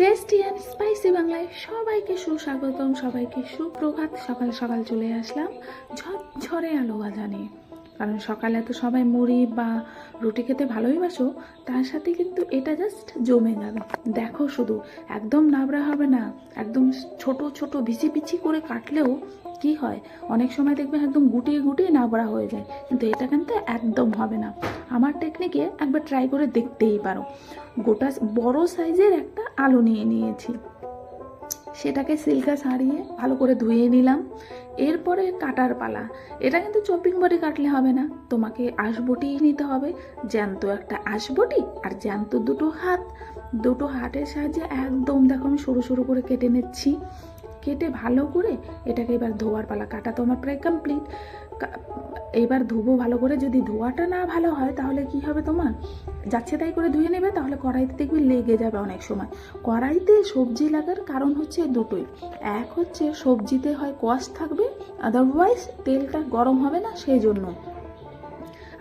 Tasty and spicy বাংলায় সবাইকে সুস্বাগতম, সবাইকে সুপ্রভাত। সকাল সকাল চলে আসলাম ঝরঝরে আলো বাজানে। কারণ সকালে তো সবাই মুড়ি বা রুটি খেতে ভালোই বাসো, তার সাথে কিন্তু এটা জাস্ট জমে যাবে দেখো শুধু, একদম নাবড়া হবে না, একদম ছোট ছোট বিচি বিচি করে কাটলেও কি হয়? অনেক সময় দেখবে একদম গুটিয়ে গুটিয়ে নাবড়া হয়ে যায়, কিন্তু এটা কিন্তু একদম হবে না। আমার টেকনিকে একবার ট্রাই করে দেখতেই পারো। গোটা বড় সাইজের একটা আলু নিয়ে নিয়েছি। সেটাকে সিল্কা ছাড়িয়ে ভালো করে ধুয়ে নিলাম। এরপরে কাটার পালা। এটা কিন্তু চপিং বডি কাটলে হবে না। তোমাকে আঁশবটিই নিতে হবে। জ্যান্ত একটা আসবটি আর জ্যান্ত দুটো হাত। দুটো হাতের সাহায্যে একদম দেখো আমি সরু সরু করে কেটে নিচ্ছি। কেটে ভালো করে এটাকে এবার ধোয়ার পালা। কাটা তো আমার প্রায় কমপ্লিট এবার ধুবো ভালো করে। যদি ধোয়াটা না ভালো হয়, তাহলে কি হবে তোমার? যাচ্ছে তাই করে ধুয়ে নেবে, তাহলে কড়াইতে দেখবি লেগে যাবে অনেক সময়। কড়াইতে সবজি লাগার কারণ হচ্ছে দুটোই। এক হচ্ছে সবজিতে হয় কষ থাকবে আদারওয়াইজ তেলটা গরম হবে না সেই জন্য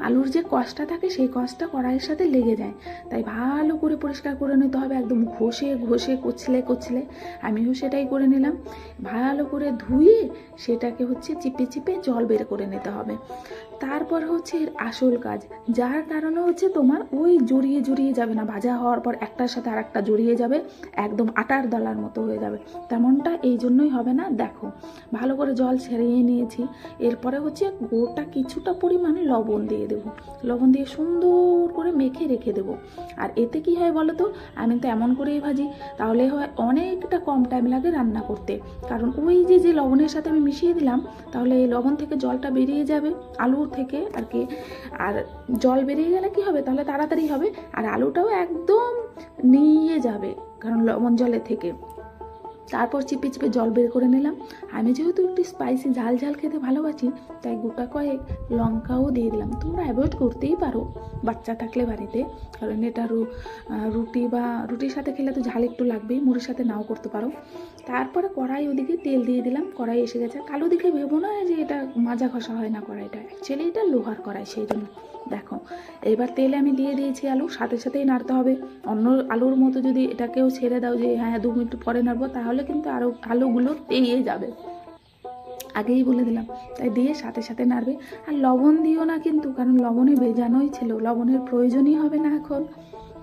আলুর যে কষটা থাকে, সেই কষটা কড়াইয়ের সাথে লেগে যায়। তাই ভালো করে পরিষ্কার করে নিতে হবে, একদম ঘষে ঘষে, কচলে কচলে। আমিও সেটাই করে নিলাম। ভালো করে ধুয়ে সেটাকে হচ্ছে চিপে চিপে জল বের করে নিতে হবে। তারপর হচ্ছে এর আসল কাজ। যার কারণে হচ্ছে তোমার ওই জড়িয়ে জড়িয়ে যাবে না। ভাজা হওয়ার পর একটার সাথে আর একটা জড়িয়ে যাবে, একদম আটার দলার মতো হয়ে যাবে। তেমনটা এই জন্যই হবে না, দেখো। ভালো করে জল ছেড়িয়ে নিয়েছি। এরপরে হচ্ছে গোটা কিছুটা পরিমাণ লবণ দিয়ে দেবো। লবণ দিয়ে সুন্দর করে মেখে রেখে দেবো। আর এতে কি হয় বলো তো? আমি তো এমন করেই ভাজি, তাহলে হয় অনেকটা কম টাইম লাগে রান্না করতে। কারণ ওই যে যে লবণের সাথে আমি মিশিয়ে দিলাম, তাহলে এই লবণ থেকে জলটা বেরিয়ে যাবে, আলুর থেকে আর কি। আর জল বেরিয়ে গেলে কি হবে? তাহলে তাড়াতাড়ি হবে। আর আলুটাও একদম নিয়ে যাবে, কারণ লবণ জলে থেকে। তারপর চিপে চিপে জল বের করে নিলাম। আমি যেহেতু একটু স্পাইসি ঝাল ঝাল খেতে ভালোবাসি, তাই গোটা কয়েক লঙ্কাও দিয়ে দিলাম। তোমরা অ্যাভয়েড করতেই পারো বাচ্চা থাকলে বাড়িতে। কারণ এটা রুটি বা রুটির সাথে খেলে তো ঝাল একটু লাগবেই, মুড়ির সাথে নাও করতে পারো। তারপরে কড়াই ওদিকে তেল দিয়ে দিলাম, কড়াই এসে গেছে। কালো দিকে ভেবো না যে এটা মাজা ঘষা হয় না কড়াইটা। অ্যাকচুয়ালি এটা লোহার কড়াই, সেই জন্য। দেখো, এবার তেলে আমি দিয়ে দিয়েছি আলু, সাথে সাথেই নাড়তে হবে। অন্য আলুর মতো যদি এটাকেও ছেড়ে দাও যে হ্যাঁ দু মিনিট পরে নাড়বো, তাহলে কিন্তু আরও আলুগুলো তেয়ে যাবে। আগেই বলে দিলাম, তাই দিয়ে সাথে সাথে নাড়বে। আর লবণ দিও না কিন্তু, কারণ লবণে ভেজানোই ছিল, লবণের প্রয়োজনই হবে না এখন।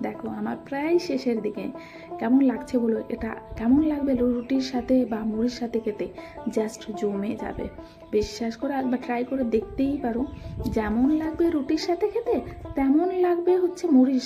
দেখো, আমার প্রায় শেষের দিকে। কেমন লাগছে বলো? এটা কেমন লাগবে রুটির সাথে বা মুড়ির সাথে খেতে? জাস্ট জমে যাবে। বিশ্বাস করে একবার ট্রাই করে দেখতেই পারো। যেমন লাগবে রুটির সাথে খেতে, তেমন লাগবে হচ্ছে মুড়ির